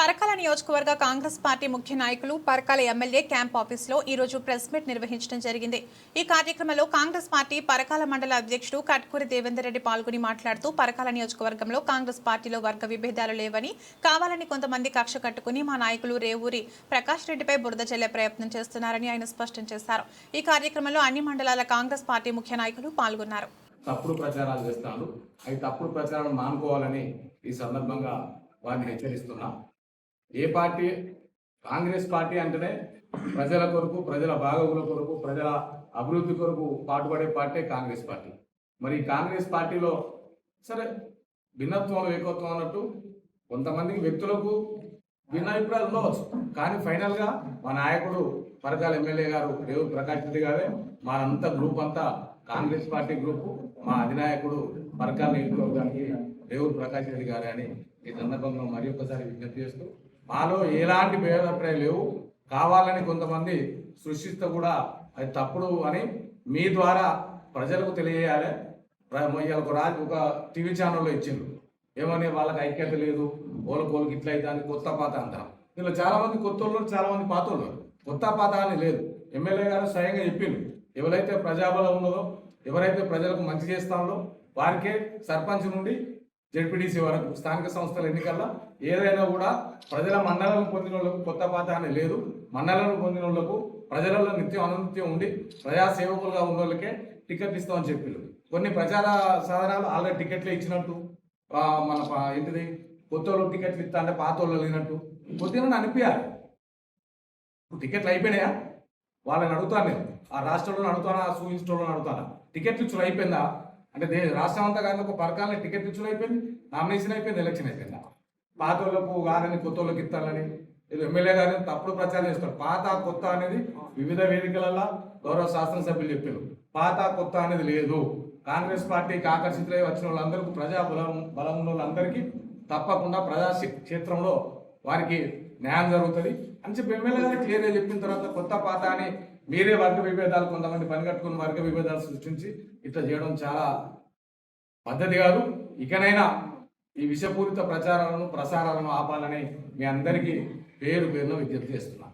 పరకాల నియోజకవర్గ కాంగ్రెస్ పార్టీ ముఖ్య నాయకులు పరకాల ఎమ్మెల్యే క్యాంప్ ఆఫీసులో ఈరోజు ప్రెస్ మీట్ నిర్వహించడం జరిగింది. ఈ కార్యక్రమంలో కాంగ్రెస్ పార్టీ పరకాల మండల అధ్యక్షుడు కట్కూరి దేవేందర్ రెడ్డి పాల్గొని మాట్లాడుతూ పరకాల నియోజకవర్గంలో కాంగ్రెస్ పార్టీలో వర్గ విభేదాలు లేవని కావాలని కొంతమంది కక్ష కట్టుకుని మా నాయకులు రేవూరి ప్రకాష్ రెడ్డిపై బురద చెల్లే ప్రయత్నం చేస్తున్నారని ఆయన స్పష్టం చేశారు. ఈ కార్యక్రమంలో అన్ని మండలాల కాంగ్రెస్ పార్టీ ముఖ్య నాయకులు పాల్గొన్నారు. తప్పుడు ప్రచారాలు చేస్తాడు అవి తప్పుడు ప్రచారాలు మానుకోవాలని ఈ సందర్భంగా వారిని హెచ్చరిస్తున్నా. ఏ పార్టీ? కాంగ్రెస్ పార్టీ అంటేనే ప్రజల కొరకు ప్రజల బాగోగుల కొరకు ప్రజల అభివృద్ధి కొరకు పాటుపడే పార్టీ కాంగ్రెస్ పార్టీ. మరి కాంగ్రెస్ పార్టీలో సరే భిన్నత్వం ఏకత్వం అన్నట్టు కొంతమందికి వ్యక్తులకు భిన్నాభిప్రాయాలు ఉండవచ్చు. కానీ ఫైనల్గా మా నాయకుడు పరకాల ఎమ్మెల్యే గారు రేవు ప్రకాష్ రెడ్డి గారే అంత గ్రూప్ అంతా కాంగ్రెస్ పార్టీ గ్రూప్ మా అధినాయకుడు పరకాల నియోజకవర్గానికి రేవు ప్రకాష్ రెడ్డి గారే అని ఈ సందర్భంగా మరి ఒకసారి విజ్ఞప్తి చేస్తూ మాలో ఎలాంటి భేదాభిప్రాయాలు లేవు. కావాలని కొంతమంది సృష్టిస్తే కూడా అది తప్పుడు అని మీ ద్వారా ప్రజలకు తెలియజేయాలి. ఒక రాజు ఒక టీవీ ఛానల్లో ఇచ్చిండ్రు. ఏమని వాళ్ళకి ఐక్యత లేదు. ఓలకు ఓలకు ఇట్లా అయితే అని కొత్త పాత అంటారు. ఇందులో చాలా మంది కొత్త వాళ్ళు చాలా మంది పాత కొత్త పాత అని లేదు. ఎమ్మెల్యే గారు స్వయంగా చెప్పిండు. ఎవరైతే ప్రజాబలం ఉన్నదో ఎవరైతే ప్రజలకు మంచి చేస్తామో వారికే సర్పంచ్ నుండి జడ్పీటీసీ వరకు స్థానిక సంస్థల ఎన్నికల్లో ఏదైనా కూడా ప్రజల మండలం పొందిన వాళ్ళకు కొత్త పాత అని లేదు. మండలం పొందిన వాళ్ళకు ప్రజలలో నిత్యం అనునిత్యం ఉండి ప్రజా సేవకులుగా ఉన్న వాళ్ళకే టికెట్ ఇస్తామని చెప్పారు కొన్ని ప్రచార సాధనాలు ఆల్రెడీ టికెట్లు ఇచ్చినట్టు మన ఏంటిది? కొత్త వాళ్ళు టికెట్లు ఇస్తా అంటే పాత వాళ్ళు లేనట్టు కొద్దిగా అనిపించాలి టికెట్లు అయిపోయినాయా? వాళ్ళని అడుగుతాను నేను. ఆ రాష్ట్రంలో అడుగుతానా? ఆ సూచించడంలో అడుగుతానా? టికెట్లు ఇచ్చుడు అయిపోయిందా? అంటే దే రాష్ట్రం అంతా కానీ ఒక పరకాలని టికెట్ ఇచ్చుడు అయిపోయింది నామినేషన్ అయిపోయింది ఎలక్షన్ అయిపోయింది. పాత వాళ్ళకు కాదని కొత్త వాళ్ళకి ఇస్తారని ఎమ్మెల్యే గారు తప్పుడు ప్రచారం చేస్తారు. పాత కొత్త అనేది వివిధ వేదికలలో గౌరవ శాసనసభ్యులు చెప్పారు. పాత కొత్త అనేది లేదు. కాంగ్రెస్ పార్టీకి ఆకర్షితులై వచ్చిన వాళ్ళందరికీ ప్రజా బలం బలం ఉన్న వాళ్ళందరికీ తప్పకుండా ప్రజా క్షేత్రంలో వారికి న్యాయం జరుగుతుంది అని చెప్పి ఎమ్మెల్యే గారు క్లియర్గా చెప్పిన తర్వాత కొత్త పాత అని మీరే వర్గ విభేదాలు కొంతమంది పని కట్టుకుని వర్గ విభేదాలు సృష్టించి ఇట్లా చేయడం చాలా పద్ధతి కాదు. ఇకనైనా ఈ విషపూరిత ప్రచారాలను ప్రసారాలను ఆపాలని మీ అందరికీ పేరు పేరున విజ్ఞప్తి చేస్తున్నాను.